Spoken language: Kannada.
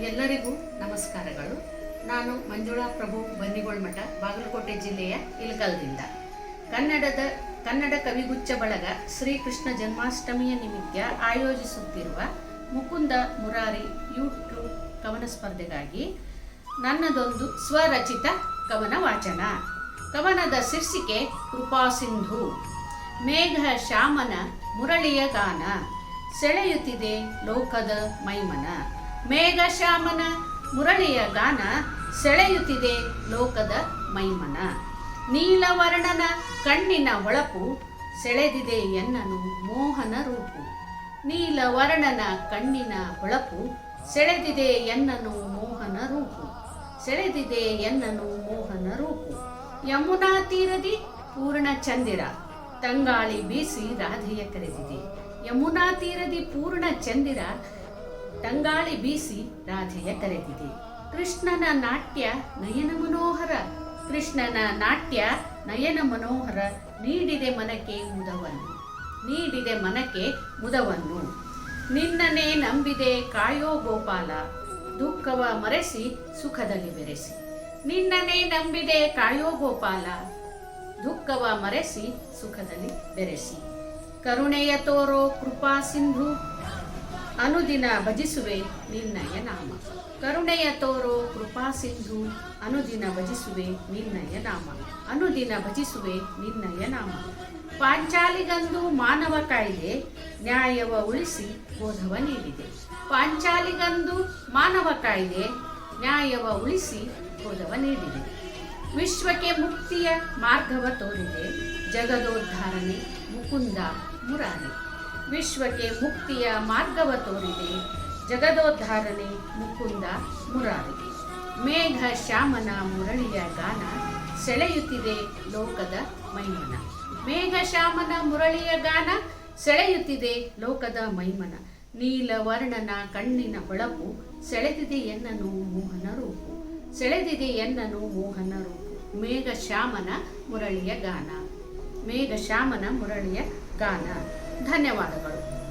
ಎಲ್ಲರಿಗೂ ನಮಸ್ಕಾರಗಳು. ನಾನು ಮಂಜುಳಾ ಪ್ರಭು ಬನ್ನಿಗೋಳ್ಮಠ ಬಾಗಲಕೋಟೆ ಜಿಲ್ಲೆಯ ಇಲ್ಗಲ್ದಿಂದ ಕನ್ನಡದ, ಕನ್ನಡ ಕವಿಗುಚ್ಛ ಬಳಗ ಶ್ರೀಕೃಷ್ಣ ಜನ್ಮಾಷ್ಟಮಿಯ ನಿಮಿತ್ತ ಆಯೋಜಿಸುತ್ತಿರುವ ಮುಕುಂದ ಮುರಾರಿ ಯೂಟ್ಯೂಬ್ ಕವನ ಸ್ಪರ್ಧೆಗಾಗಿ ನನ್ನದೊಂದು ಸ್ವರಚಿತ ಕವನ ವಾಚನ. ಕವನದ ಶೀರ್ಷಿಕೆ ಕೃಪಾಸಿಂಧು ಮೇಘ ಶ್ಯಾಮನ ಮುರಳಿಯ ಗಾನ. ಸೆಳೆಯುತ್ತಿದೆ ಲೋಕದ ಮೈಮನ. ಮೇಘ ಶ್ಯಾಮನ ಮುರಳಿಯ ಗಾನ ಸೆಳೆಯುತ್ತಿದೆ ಲೋಕದ ಮೈಮನ. ನೀಲವರ್ಣನ ಕಣ್ಣಿನ ಹೊಳಪು ಸೆಳೆದಿದೆ ಎನ್ನನು ಮೋಹನ ರೂಪು. ನೀಲವರ್ಣನ ಕಣ್ಣಿನ ಹೊಳಪು ಸೆಳೆದಿದೆ ಎನ್ನನು ಮೋಹನ ರೂಪು. ಸೆಳೆದಿದೆ ಎನ್ನನು ಮೋಹನ ರೂಪು. ಯಮುನಾ ತೀರದಿ ಪೂರ್ಣ ಚಂದಿರ. ತಂಗಾಳಿ ಬೀಸಿ ರಾಧೆಯ ಕರೆದಿದೆ. ಯಮುನಾ ತೀರದಿ ಪೂರ್ಣ ಚಂದಿರ ತಂಗಾಳಿ ಬೀಸಿ ರಾಧೆಯ ಕರೆದಿದೆ. ಕೃಷ್ಣನ ನಾಟ್ಯ ನಯನ ಮನೋಹರ. ಕೃಷ್ಣನ ನಾಟ್ಯ ನಯನ ಮನೋಹರ. ನೀಡಿದೆ ಮನಕ್ಕೆ ಮುದವನ್ನು. ನೀಡಿದೆ ಮನಕ್ಕೆ ಮುದವನ್ನು. ನಿನ್ನನೇ ನಂಬಿದೆ ಕಾಯೋ ಗೋಪಾಲ. ದುಃಖವ ಮರೆಸಿ, ಸುಖದಲ್ಲಿ ಬೆರೆಸಿ. ನಿನ್ನನೇ ನಂಬಿದೆ ಕಾಯೋ ಗೋಪಾಲ. ದುಃಖವ ಮರೆಸಿ, ಸುಖದಲ್ಲಿ ಬೆರೆಸಿ. ಕರುಣೆಯ ತೋರೋ ಕೃಪಾ ಸಿಂಧು. ಅನುದಿನ ಭಜಿಸುವೆ ನಿನ್ನಯ ನಾಮ ಕರುಣೆಯ ತೋರೋ ಕೃಪಾ ಸಿಂಧು, ಅನುದಿನ ಭಜಿಸುವೆ ನಿನ್ನಯ ನಾಮ ಅನುದಿನ ಭಜಿಸುವೆ ನಿನ್ನಯ ನಾಮ ಪಾಂಚಾಲಿಗಂದು ಮಾನವ ಕಾಯ್ದೆ ನ್ಯಾಯವ ಉಳಿಸಿ ಬೋಧವ ನೀಡಿದೆ. ಪಾಂಚಾಲಿಗಂದು ಮಾನವ ಕಾಯ್ದೆ ನ್ಯಾಯವ ಉಳಿಸಿ ಬೋಧವ ನೀಡಿದೆ. ವಿಶ್ವಕ್ಕೆ ಮುಕ್ತಿಯ ಮಾರ್ಗವ ತೋರಿದೆ. ಜಗದೋದ್ಧಾರಣೆ ಮುಕುಂದ ಮುರಾರಿ. ವಿಶ್ವಕ್ಕೆ ಮುಕ್ತಿಯ ಮಾರ್ಗವ ತೋರಿದೆ. ಜಗದೋದ್ಧಾರಣೆ ಮುಕುಂದ ಮುರಾರಿ ಮೇಘ ಶ್ಯಾಮನ ಮುರಳಿಯ ಗಾನ ಸೆಳೆಯುತ್ತಿದೆ ಲೋಕದ ಮೈಮನ. ಮೇಘ ಶ್ಯಾಮನ ಮುರಳಿಯ ಗಾನ ಸೆಳೆಯುತ್ತಿದೆ ಲೋಕದ ಮೈಮನ. ನೀಲವರ್ಣನ ಕಣ್ಣಿನ ಹೊಳಪು ಸೆಳೆದಿದೆ ಎನ್ನನು ಮೋಹನ ರೂಪು. ಸೆಳೆದಿದೆ ಎನ್ನನು ಮೋಹನ ರೂಪು. ಮೇಘ ಶ್ಯಾಮನ ಮುರಳಿಯ ಗಾನ. ಮೇಘ ಶ್ಯಾಮನ ಮುರಳಿಯ ಗಾನ. ಧನ್ಯವಾದಗಳು.